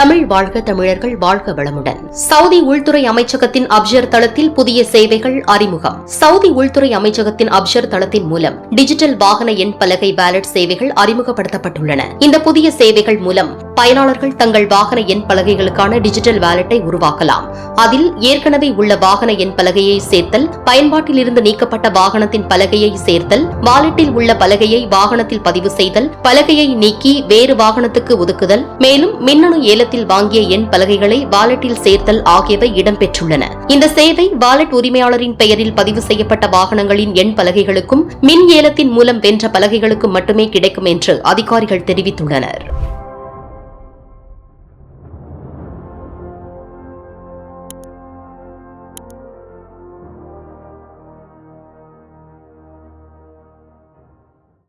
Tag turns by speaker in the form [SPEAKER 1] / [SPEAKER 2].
[SPEAKER 1] தமிழ் வாழ்க தமிழர்கள் வாழ்க வளமுடன். சவுதி உள்துறை அமைச்சகத்தின் அப்ஷர் தளத்தில் புதிய சேவைகள் அறிமுகம். சவுதி உள்துறை அமைச்சகத்தின் அப்ஷர் தளத்தின் மூலம் டிஜிட்டல் வாகன எண் பலகை பேலட் சேவைகள் அறிமுகப்படுத்தப்பட்டுள்ளன. இந்த புதிய சேவைகள் மூலம் பயனாளர்கள் தங்கள் வாகன எண் பலகைகளுக்கான டிஜிட்டல் வேலட்டை உருவாக்கலாம். அதில் ஏற்கனவே உள்ள வாகன எண் பலகையை சேர்த்தல் பயன்பாட்டிலிருந்து நீக்கப்பட்ட வாகனத்தின் பலகையை சேர்த்தல் வாலெட்டில் உள்ள பலகையை வாகனத்தில் பதிவு செய்தல் பலகையை நீக்கி வேறு வாகனத்துக்கு ஒதுக்குதல் மேலும் மின்னணு ஏலத்தில் வாங்கிய எண் பலகைகளை வாலெட்டில் சேர்த்தல் ஆகியவை இடம்பெற்றுள்ளன. இந்த சேவை வாலெட் உரிமையாளரின் பெயரில் பதிவு செய்யப்பட்ட வாகனங்களின் எண் பலகைகளுக்கும் மின் ஏலத்தின் மூலம் வென்ற பலகைகளுக்கும் மட்டுமே கிடைக்கும் என்று அதிகாரிகள் தெரிவித்துள்ளனர்.